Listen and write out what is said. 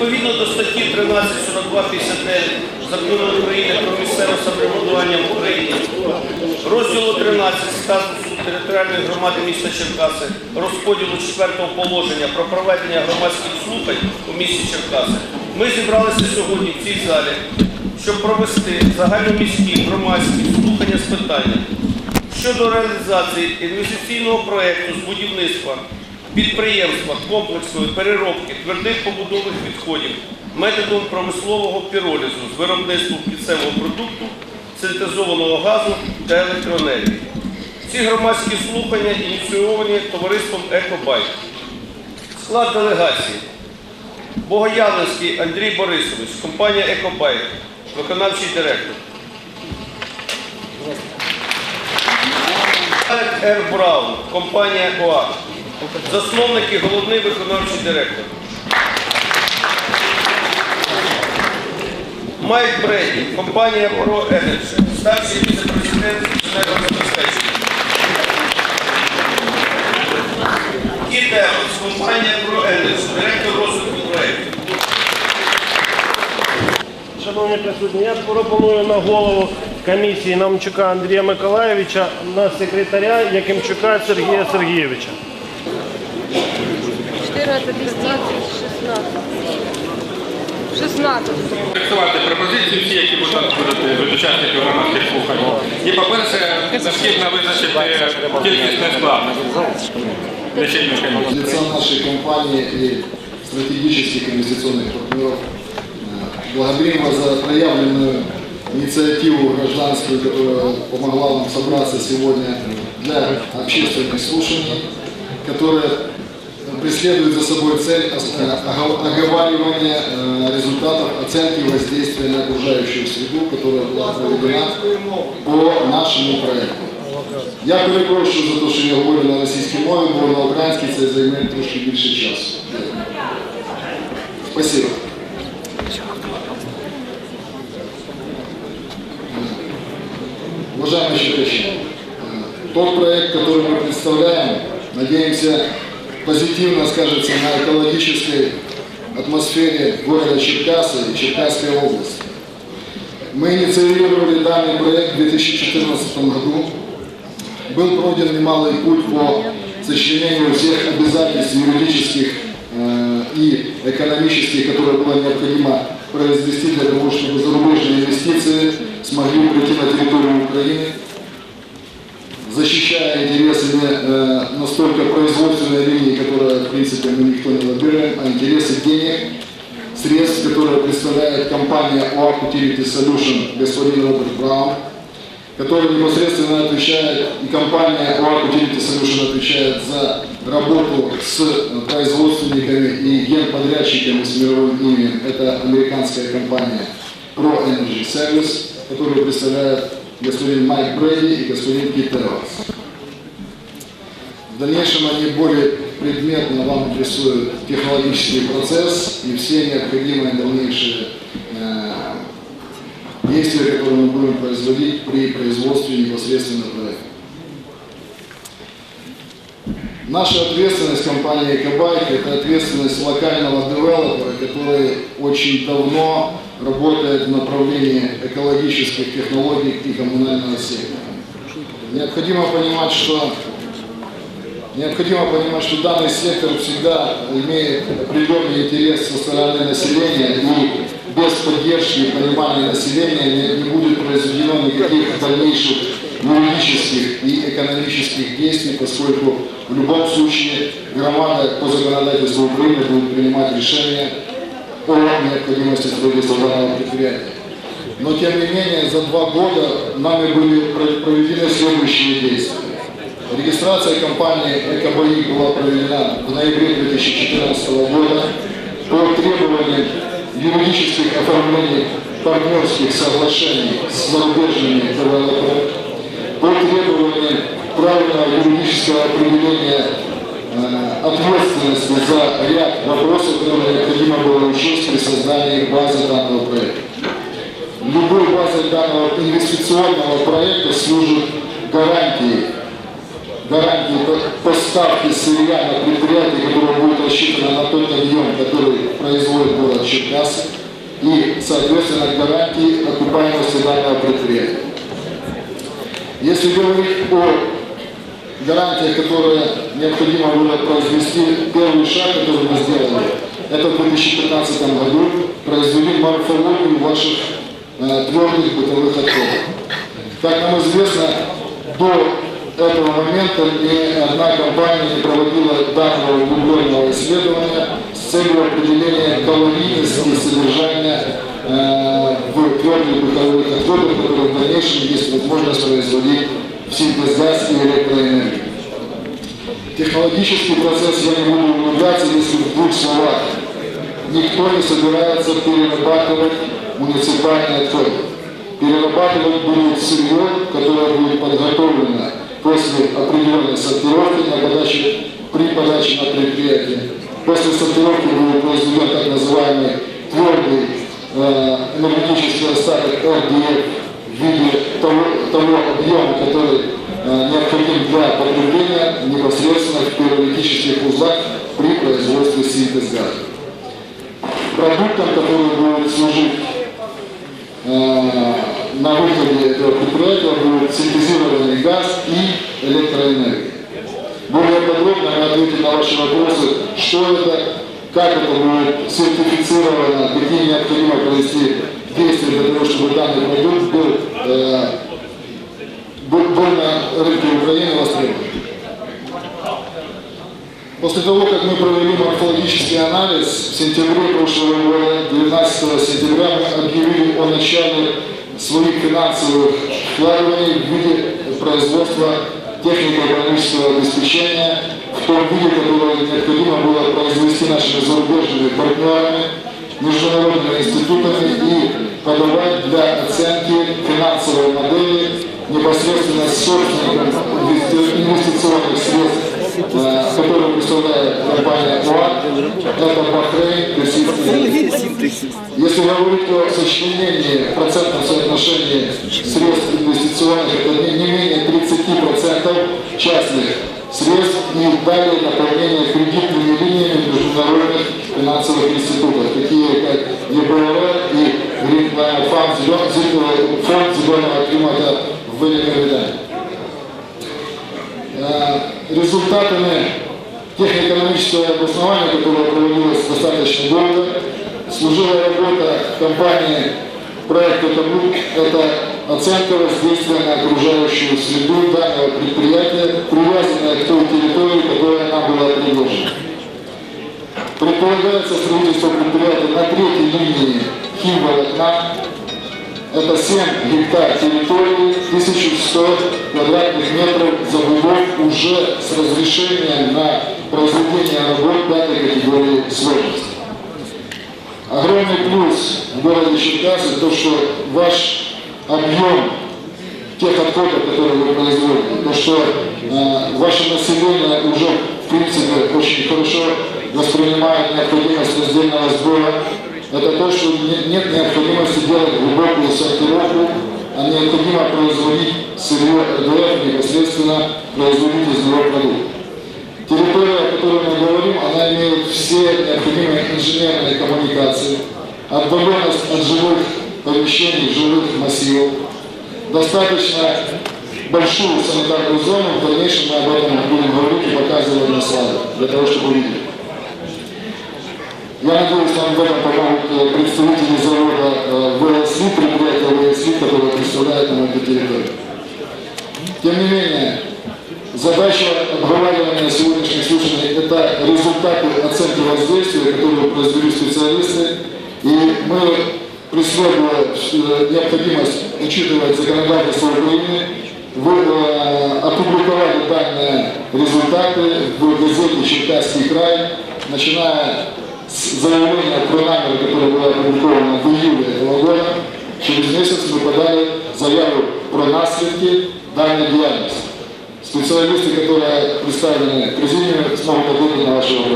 Відповідно до статті 13.42.59 Закону України про місцеве самоврядування в Україні, розділу 13 статусу територіальної громади міста Черкаси, розподілу 4 положення про проведення громадських слухань у місті Черкаси, ми зібралися сьогодні в цій залі, щоб провести загальноміські громадські слухання з питання щодо реалізації інвестиційного проєкту з будівництва підприємства комплексної переробки твердих побудових відходів методом промислового піролізу з виробництвом кінцевого продукту, синтезованого газу та електроенергії. Ці громадські слухання ініційовані товариством «Екобайк». Склад делегації. Богоявленський Андрій Борисович, компанія «Екобайк», виконавчий директор. Р. Браун, компанія ОАК. Засновник і головний виконавчий директор. Майк Бреді, компанія Pro Energy, старший віце-президент інженерного забезпечення. Кіт Еванс, компанія Pro Energy, директор розвитку проєктів. Шановні присутні, я пропоную на голову комісії Намчука Андрія Миколаєвича на секретаря Якимчука Сергія Сергійовича 14, 15, 16. 16. Фіксувати пропозиції всі, які будуть будуть від учасників громадських слухань. І, по-перше, необхідно визначити кількісний склад лічильної комісії. лица нашей компании и стратегических инвестиционных партнеров. Э, Благодарим вас за проявленную инициативу гражданскую, которая помогла нам собраться сегодня для общественных слушаний, которая преследует за собой цель ос- э, ого- оговаривания э, результатов оценки воздействия на окружающую среду, которая была проведена по нашему проекту. Я перепрошую за те, що я говорю на російській мові, бо на українській це займе трошки більше часу. Спасибо. Уважаемые считачи, э, тот проект, который мы представляем, надеемся, позитивно скажется на экологической атмосфере города Черкасы и Черкасской области. Мы инициировали данный проект в 2014 году. Был пройден немалый путь по сочинению всех обязательств юридических э, и экономических, которые было необходимо произвести для того, чтобы зарубежные инвестиции смогли прийти на территорию Украины, защищая интересы э, настолько производственной линии, которая, в принципе, мы никто не лоббируем, а интересы денег, средств, которые представляет компания OAK Utility Solution господин Роберт Браун, который непосредственно отвечает, и компания OAK Utility Solution отвечает за работу с производственниками и генподрядчиками с мировым именем. Это американская компания Pro Energy Service, которую представляет господин Майк Брэди и господин Кит Эванс. В дальнейшем они более предметно вам обрисуют технологический процесс и все необходимые дальнейшие э, действия, которые мы будем производить при производстве непосредственно проекта. Наша ответственность компании «Экобайк» – это ответственность локального девелопера, который очень давно работает в направлении экологических технологий и коммунального сектора. Необходимо понимать, что Необходимо понимать, что данный сектор всегда имеет определенный интерес со стороны населения и без поддержки и понимания населения не, не будет произведено никаких дальнейших юридических и экономических действий, поскольку в любом случае громада по законодательству Украины будет принимать решение о необходимости строительства данного предприятия. Но тем не менее за два года нами были проведены следующие действия. Регистрация компании «Экобои» была проведена в ноябре 2014 года по требованиям юридических оформлений партнерских соглашений с зарубежными девелоперами, по требованиям правильного юридического определения ответственности за ряд вопросов, которые необходимо было учесть при создании базы данного проекта. Любой базой данного инвестиционного проекта служит гарантией гарантии по- поставки сырья на предприятие, которое будет рассчитано на тот объем, который производит город Черкассы, и, соответственно, гарантии окупаемости данного предприятия. Если говорить о гарантиях, которые необходимо было произвести, первый шаг, который мы сделали, это в 2015 году произвели морфологию ваших э, твердых бытовых отходов. Как нам известно, до этого момента ни одна компания не проводила данного углубленного исследования с целью определения калорийности содержания э, в твердых бытовых отходах, которые в дальнейшем есть возможность производить синтез и электроэнергию. Технологический процесс я не буду углубляться, если в двух словах. Никто не собирается перерабатывать муниципальные отходы. Перерабатывать будет сырье, которое будет подготовлено после определенной сортировки на подаче, при подаче на предприятие. После сортировки будет произведен так называемый твердый э, энергетический остаток РДФ в виде того, того объема, который э, необходим для потребления непосредственно в пиролитических узлах при производстве синтез газа. Продуктом, который будет служить э, на выходе этого предприятия, будет синтезированный газ и электроэнергия. Более подробно мы ответим на ваши вопросы, что это, как это будет сертифицировано, какие необходимо провести действия для того, чтобы данный продукт был, э, на рынке Украины востребован. После того, как мы провели морфологический анализ, в сентябре прошлого года, 19 сентября, мы объявили о начале своих финансовых вкладываний в виде производства технико-экономического обеспечения в том виде, которое необходимо было произвести нашими зарубежными партнерами, международными институтами и подавать для оценки финансовой модели непосредственно с собственником инвести- инвестиционных средств, э, которые представляет компания. Если говорить о сочленении в процентном соотношении средств инвестиционных, это не, не менее 30% частных средств и далее наполнение кредитными линиями международных финансовых институтов, такие как ЕБР и Зеленый- фонд зеленого климата в Великобритании. Результатами технико-экономического обоснования, которое проводилось достаточно долго, служила работа компании проекта «Табук». Это оценка воздействия на окружающую среду данного предприятия, привязанная к той территории, которая нам была предложена. Предполагается строительство предприятия на третьей линии химволокна. Это 7 гектар территории, 1100 квадратных метров забудов уже с разрешением на произведение работ пятой категории сложности. Огромный плюс в городе Черкассы то, что ваш объем тех отходов, которые вы производите, то, что э, ваше население уже, в принципе, очень хорошо воспринимает необходимость раздельного сбора, это то, что не- нет необходимости делать глубокую сортировку, а необходимо производить сырье РДФ непосредственно производить из него продукт. Территория, о которой мы говорим, она имеет все необходимые инженерные коммуникации, отдаленность от жилых помещений, жилых массивов, достаточно большую санитарную зону, в дальнейшем мы об этом будем говорить и показывать на слайдах, для того, чтобы увидели. Я надеюсь, нам в этом помогут э, представители завода э, ВСИ, предприятия ВСИ, которое представляет нам эту территорию. Тем не менее, задача обговаривания сегодняшних слушаний – это результаты оценки воздействия, которые произвели специалисты. И мы, преследуя э, необходимость учитывать законодательство Украины, вы, э, опубликовали данные результаты в газете «Черкасский край», начиная с заявления про намер, которое было опубликовано в июле этого года. Через месяц мы подали заяву про наследки данной деятельности. Специалисты, которые представлены в президиуме, смогут ответить на ваши вопросы.